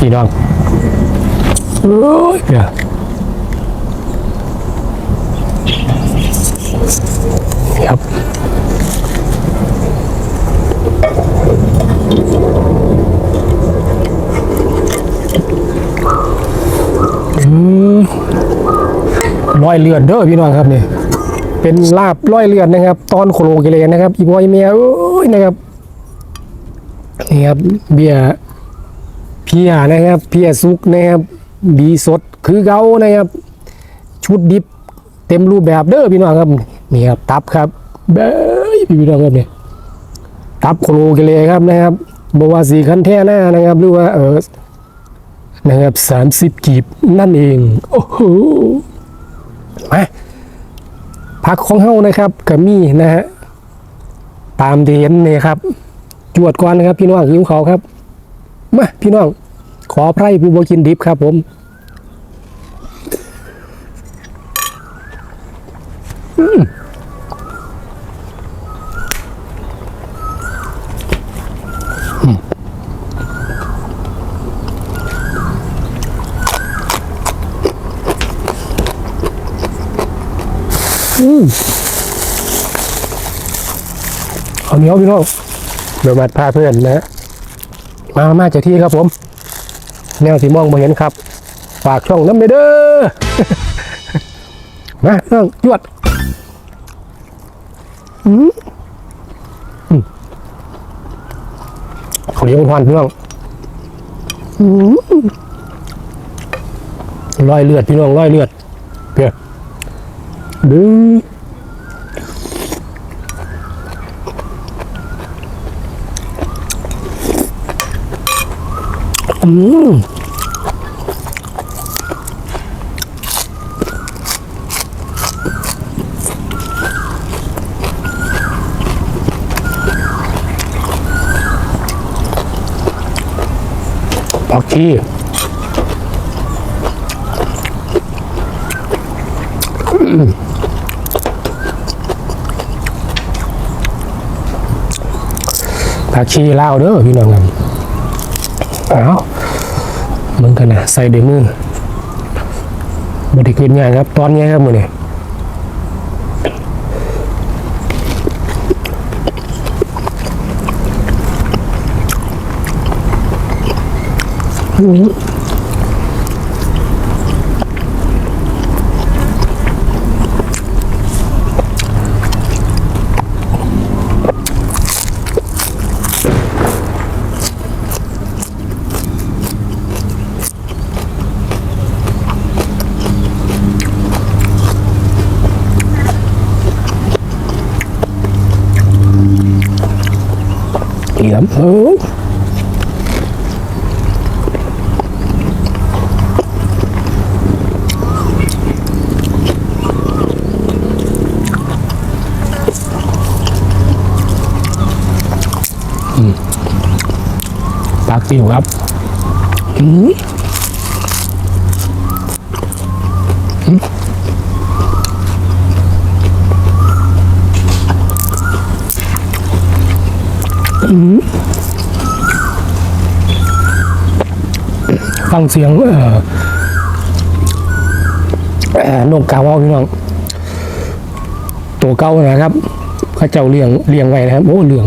พี่น้องโอ้ยเดี๋ยวนี่ครับอืมร้อยเลือดเด้อพี่น้องครับนี่เป็นลาบร้อยเลือดนะครับ ตอนโคโลกิเลนนะครับอีบอยเมียโอ้ยนะครับนี่ครับเบียร์ เพียนะครับเพียซุกนะครับดีสดคือเกานะครับ ชุดดิบเต็มรูปแบบเด้อพี่น้องครับนี่ครับตับครับเบ้ยพี่น้องครับเนี่ยตับโคโลกิเลครับนะครับบว่าสีคันแท่หน้านะครับ หรือว่าเออนะครับสามสิบกีบนั่นเองโอ้โหมาผักของเฮานะครับก็มีนะฮะตามที่เห็นเนี่ยครับ จวดก่อนนะครับ พี่น้องหิวเขาครับ มาพี่น้อง ขอไพร่ผู้บกินดิบครับผมเอาเหนียวพี่น้องเดี๋ยวมาพาเพื่อนนะ มามาจากที่ครับผม แนวสีมองมาเห็นครับฝากช่องน้ำเด้อมาเรื่องยวดอืมอืมเขาเหนียวหวานพี่น้องอืมร้อยเลือดพี่น้องร้อยเลือดเพื่อดึงอื ผักชีผักชีลาวเด้อพี่น้องครับเอาว มึงกันนะใส่เดมือบไดิขึ้นง่ายครับ ตอนง่ายครับมือนี่ ดีครับเอออืมปากติวครับอืม ฟังเสียงเอ่อเอ่อนกกาว่าพี่น้อง ตัวเก้านะครับข้าเจ้าเลี้ยงเลี้ยงไว้นะครับโอ้เหลือง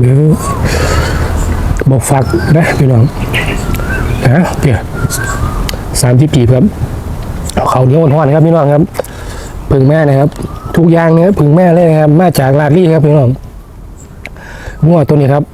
เดี๋ยว บกฝากนะพี่น้องนะเดี๋ยวสามที่ปีครับเขาเนี้ยวอ่อนๆครับพี่น้องครับพึ่งแม่นะครับ ทุกอย่างเนี่ยพึ่งแม่เลยนะครับมาจากลาดลี่ครับพี่น้องมั่วตัวนี้ครับ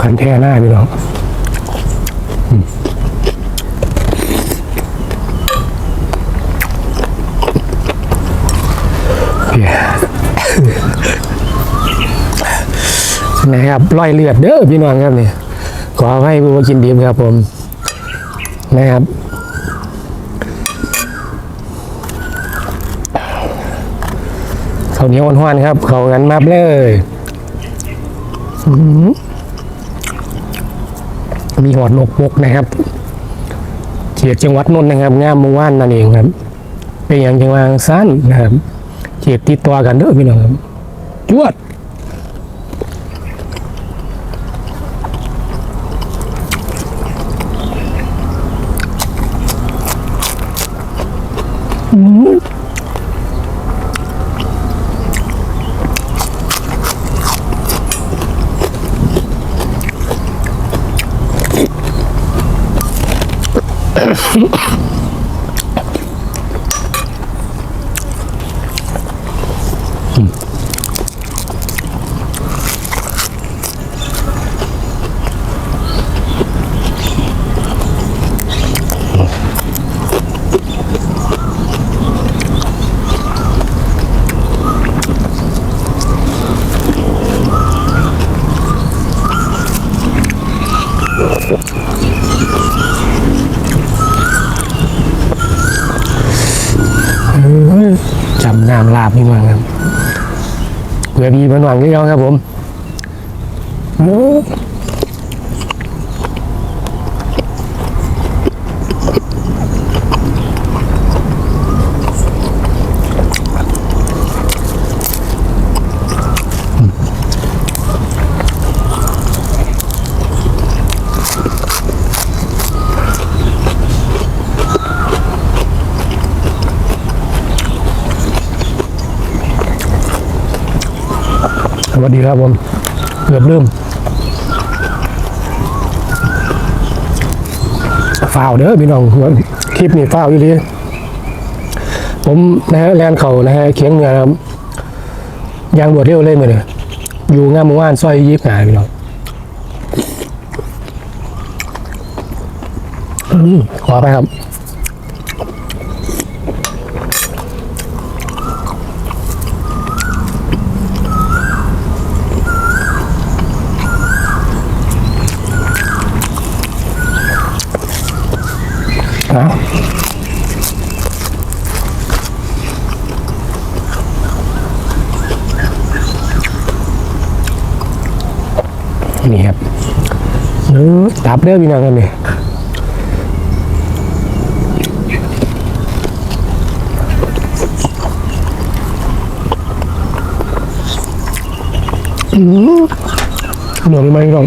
ขันแท่หน้าพี่น้องเพียนะครับร้อยเลือดเด้อพี่น้องครับเนี่ยขอให้ผู้มากินดีครับผมนะครับ ข้าวเหนียวอ่อนๆครับเขากันมากเลยมีหอดนกปกนะครับเขตจังหวัดนนท์นะครับงามเมื่อว่านนั่นเองครับ เป็นอย่างจังหวัดสั้นนะครับเขตติดตัวกันเด้อพี่น้องครับจวด จามลาบนี่มาครับเผื่อดีมันหวังนี่เอาครับผม วัสดีครับผมเกือบลืมฝ้าวเด้อพี่น้องคลิปนี้ฝ้าวอยู่ดีผมนะฮะแลนเขานะฮะเคียงเหนือนะครับยางบวชเร็วเลยมือเนี่ยอยู่งามเมื่อวานซอยยิบหาพี่น้องอขอไปครับ นะนี่ครับเออตับเด้อพี่น้องกันนี่อืมเหนียวไหมพี่น้อ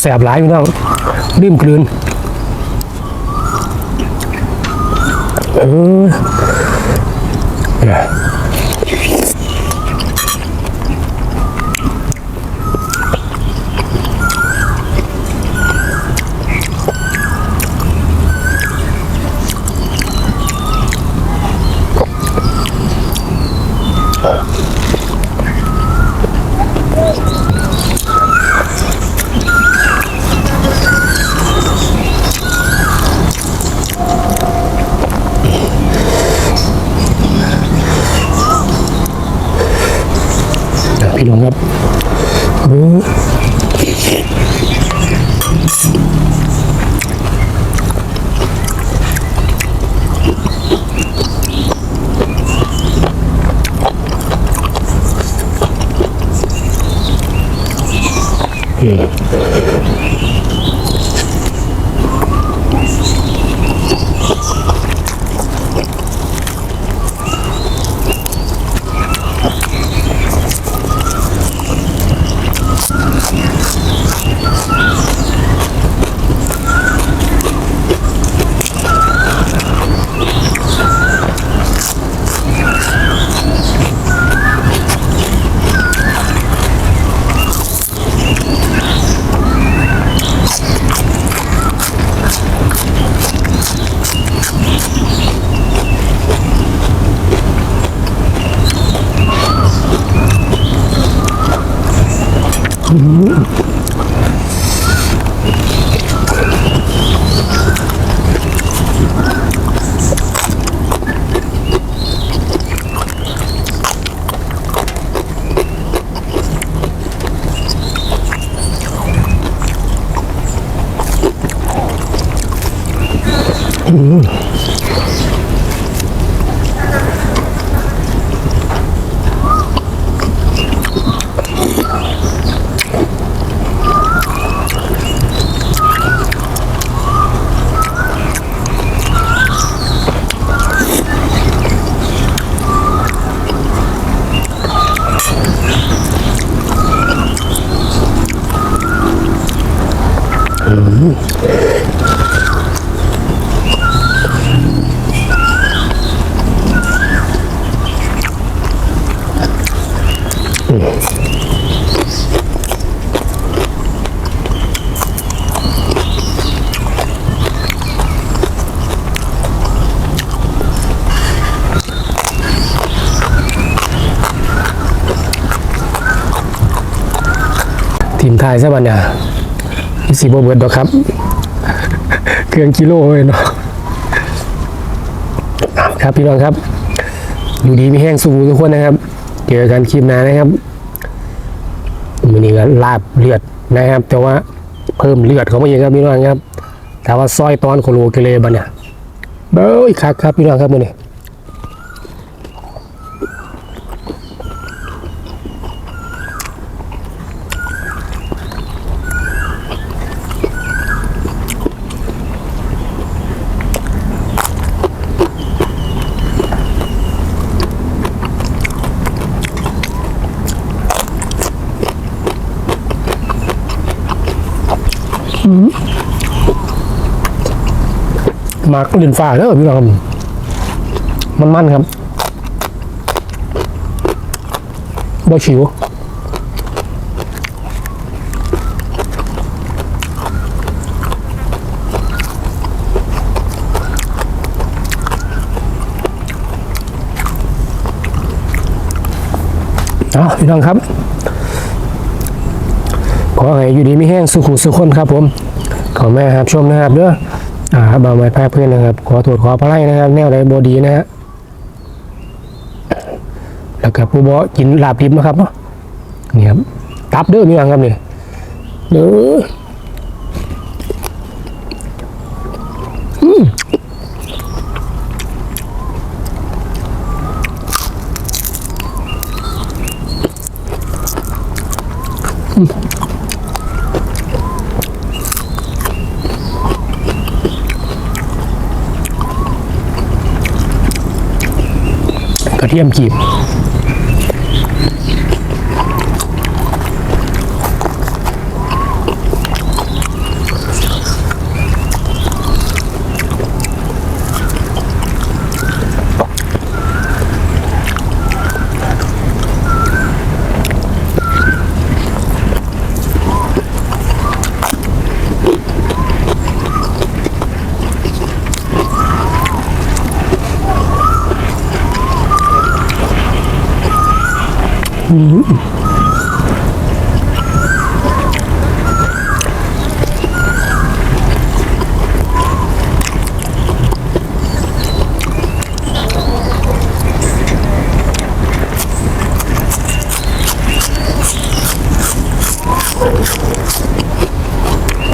แสบหลายพี่น้องริมกลืนเออ Yeah. ทีมไทยซะบันเนี่ยมี สีโบเบิร์ดดอกครับ เครื่องกิโลเลยเนาะครับพี่น้องครับ อยู่ดีไมีแห้งสู้ทุกคนนะครับ เจอกันคลิปหน้านะครับมันนี้ก็ลาบเลือดนะครับ แต่ว่าเพิ่มเลือดเขาไม่เยอะครับพี่น้องครับแต่ว่าซอยตอนโคโลเกเลบันเนี่ยเบ้ยคักครับพี่น้องครับมือนี้ มากลินฟ้าเด้อพี่น้องครับมันมันครับบ่ฉิวเอาพี่น้องครับ ขอให้อยู่ดีไม่แห้งสุขุสุขคนครับผม ขอแม่ครับชมนะครับเด้อ อ่าบาไม้พาเพื่อนนะครับ ขอโทษขอพระไนะครับ แนวไรบดีนะฮะแล้วก็ผู้บอกินลาบดิบนะครับเนาะนี่ครับตับเด้อมีอย่างครับเนี่ยเด้อ เทียมกีบ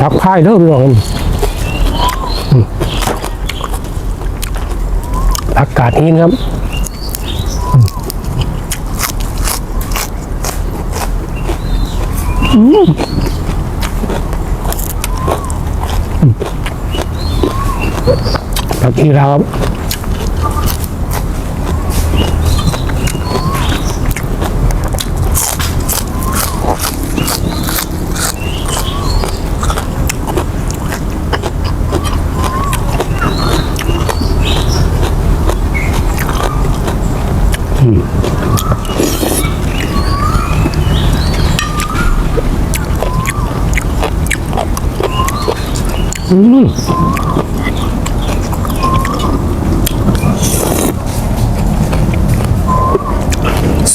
ผักพายเด้อพี่น้องอืมผักกาดหินครับผักชีลาวครับ อืม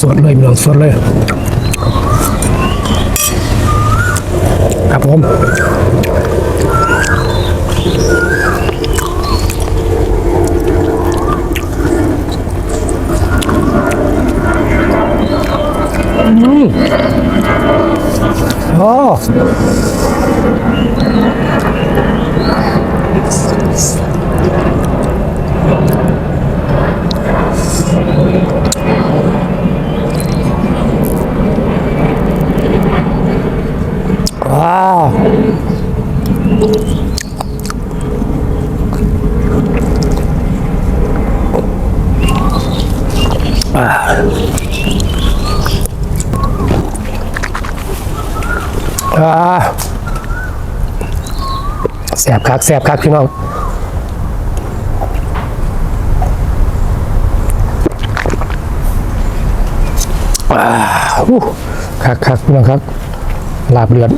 สดเลยพี่น้อง สดเลย ครับผมอืมโอ้ว้าวอ่า แสบคักแสบคักพี่น้องอ่าอู้คักคักพี่น้องครับ ลาบเลือด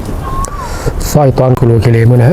สร้อยตอนกุโลเคเลมือนะ